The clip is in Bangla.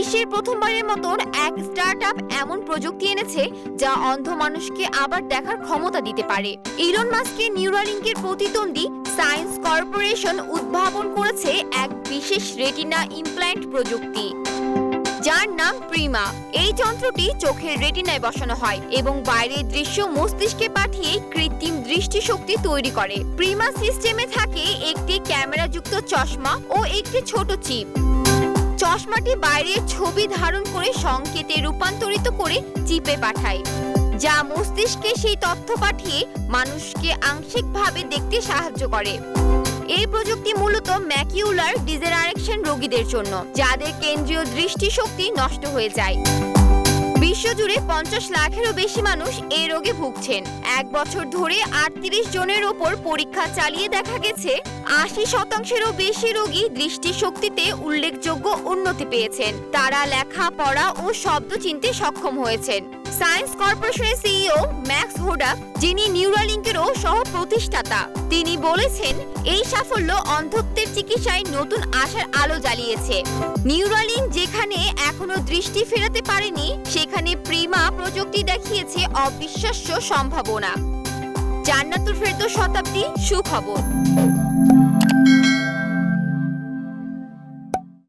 বিশ্বের প্রথমবারের মতন এক স্টার্টআপ এমন প্রযুক্তি এনেছে যা অন্ধ মানুষকে আবার দেখার ক্ষমতা দিতে পারে। ইলন মাস্কের নিউরালিঙ্কের প্রতিদ্বন্দ্বী সায়েন্স কর্পোরেশন উদ্ভাবন করেছে এক বিশেষ রেটিনা ইমপ্ল্যান্ট প্রযুক্তি, যার নাম প্রিমা এই যন্ত্রটি চোখের রেটিনায় বসানো হয় এবং বাইরের দৃশ্য মস্তিষ্কে পাঠিয়ে কৃত্রিম দৃষ্টিশক্তি তৈরি করে। প্রিমা সিস্টেমে থাকে একটি ক্যামেরাযুক্ত চশমা ও একটি ছোট চিপ চশমাটি বাইরের ছবি ধারণ করে সংকেতে রূপান্তরিত করে চিপে পাঠায়, যা মস্তিষ্কে সেই তথ্য পাঠিয়ে মানুষকে আংশিকভাবে দেখতে সাহায্য করে। এই প্রযুক্তি মূলত ম্যাকিউলার ডিজেনারেকশন রোগীদের জন্য, যাদের কেন্দ্রীয় দৃষ্টিশক্তি নষ্ট হয়ে যায়। বিশ্বজুড়ে পঞ্চাশ লাখেরও বেশি মানুষ এই রোগে ভুগছেন। এক বছর ধরে আটত্রিশ জনের ওপর পরীক্ষা চালিয়ে দেখা গেছে, আশি শতাংশেরও বেশি রোগী দৃষ্টিশক্তিতে উল্লেখযোগ্য উন্নতি পেয়েছেন। তারা লেখা, পড়া ও শব্দ চিনতে সক্ষম হয়েছেন। সায়েন্স কর্পোরেশনের সিইও ম্যাক্স হোডা, যিনি নিউরালিঙ্কেরও সহ প্রতিষ্ঠাতা তিনি বলেছেন, এই সাফল্য অন্ধত্বের চিকিৎসায় নতুন আশার আলো জ্বালিয়েছে। নিউরালিঙ্ক এখনও দৃষ্টি ফেরাতে পারেনি সেখানে প্রিমা প্রযুক্তি দেখিয়েছে অবিশ্বাস্য সম্ভাবনা। জান্নাতুল ফেরদৌস শতাব্দী সুখবর।